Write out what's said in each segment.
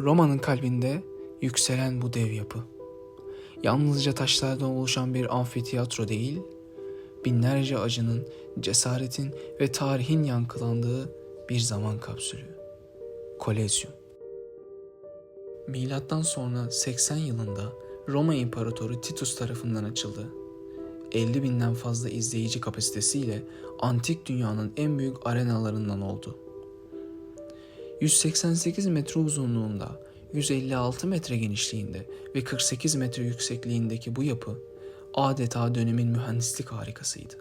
Roma'nın kalbinde yükselen bu dev yapı. Yalnızca taşlardan oluşan bir amfiteyatro değil, binlerce acının, cesaretin ve tarihin yankılandığı bir zaman kapsülü. Kolezyum. Milattan sonra 80 yılında Roma İmparatoru Titus tarafından açıldı. 50 binden fazla izleyici kapasitesiyle antik dünyanın en büyük arenalarından oldu. 188 metre uzunluğunda, 156 metre genişliğinde ve 48 metre yüksekliğindeki bu yapı adeta dönemin mühendislik harikasıydı.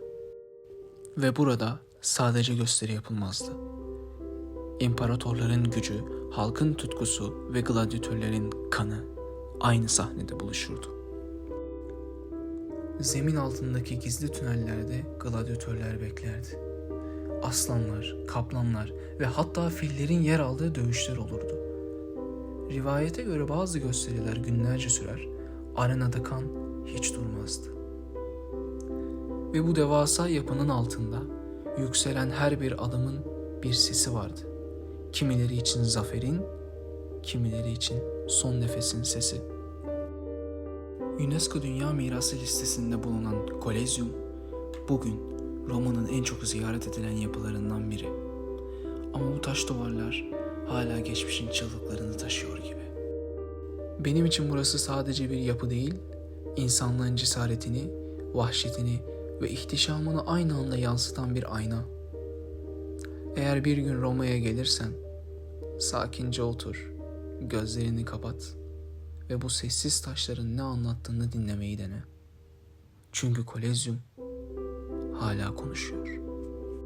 Ve burada sadece gösteri yapılmazdı. İmparatorların gücü, halkın tutkusu ve gladyatörlerin kanı aynı sahnede buluşurdu. Zemin altındaki gizli tünellerde gladyatörler beklerdi. Aslanlar, kaplanlar ve hatta fillerin yer aldığı dövüşler olurdu. Rivayete göre bazı gösteriler günlerce sürer, arenada kan hiç durmazdı. Ve bu devasa yapının altında yükselen her bir adımın bir sesi vardı. Kimileri için zaferin, kimileri için son nefesin sesi. UNESCO Dünya Mirası listesinde bulunan Kolezyum, bugün Roma'nın en çok ziyaret edilen yapılarından biri. Ama bu taş duvarlar hala geçmişin çığlıklarını taşıyor gibi. Benim için burası sadece bir yapı değil, insanlığın cesaretini, vahşetini ve ihtişamını aynı anda yansıtan bir ayna. Eğer bir gün Roma'ya gelirsen, sakince otur, gözlerini kapat ve bu sessiz taşların ne anlattığını dinlemeyi dene. Çünkü Kolezyum hala konuşuyor.